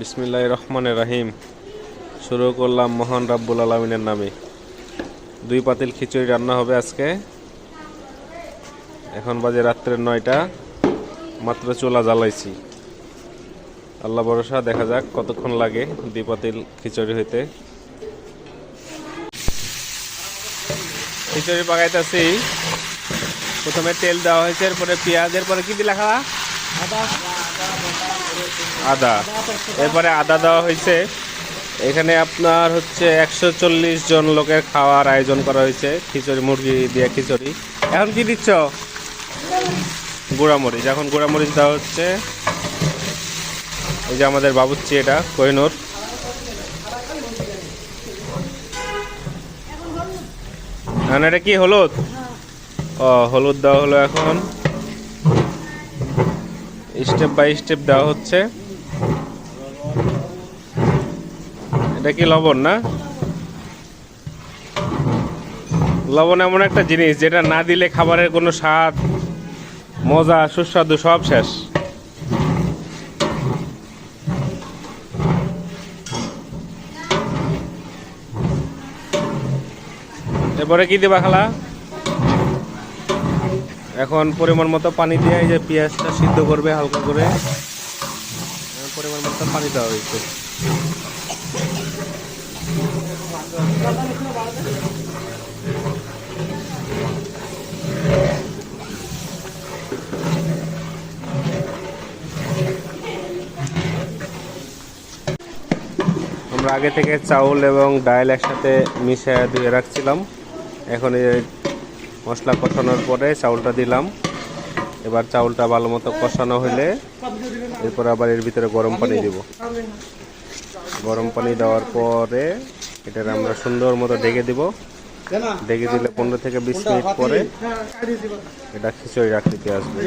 বিসমিল্লাহ রহমান রাহিম। শুরু করলাম মোহন রাব্বুল আলমিনের নামে। দুই পাতিল খিচুড়ি রান্না হবে আজকে। এখন বাজে রাত্রের নয়টা। মাত্র চুলা জ্বালাইছি। আল্লাহ ভরসা, দেখা যাক কতক্ষণ লাগে দুই পাতিল খিচুড়ি হইতে। খিচুড়ি পাকাইতেছি। প্রথমে তেল দেওয়া হয়েছে, এরপরে পেঁয়াজের পরে কি দিলা খাওয়া আদা। এরপরে আদা দেওয়া হয়েছে। এখানে আপনার হচ্ছে একশো চল্লিশ জন লোকের খাওয়ার আয়োজন করা হয়েছে, খিচুড়ি, মুরগি দিয়ে খিচুড়ি। এখন কি দিচ্ছ? গুঁড়ামরিচ। এখন গুঁড়ামরিচ দেওয়া হচ্ছে। এই যে আমাদের বাবুচ্চি এটা কোহিনুর। এটা কি, হলুদ? ও, হলুদ দেওয়া হলো এখন। স্টেপ বাই স্টেপ দেওয়া হচ্ছে। এটা কি লবণ না? লবণ এমন একটা জিনিস যেটা না দিলে খাবারের কোনো স্বাদ, মজা, সুস্বাদু সব শেষ। এরপরে কি দিবা খালা? এখন পরিমাণ মতো পানি দিয়ে এই যে পেঁয়াজটা সিদ্ধ করবে হালকা করে। পরিমাণ মতো পানি দেওয়া হয়েছে। আমরা আগে থেকে চাউল এবং ডাল একসাথে মিশিয়ে ধুয়ে রাখছিলাম। এখন এই মশলা কষানোর পরে চাউলটা দিলাম। এবার চাউলটা ভালো মতো কষানো হলে এরপর আবার এর ভিতরে গরম পানি দিব। গরম পানি দেওয়ার পরে এটার আমরা সুন্দর মতো ঢেকে দিব। ঢেকে দিলে পনেরো থেকে বিশ মিনিট পরে এটা খিচুড়ি রাখতে আসবে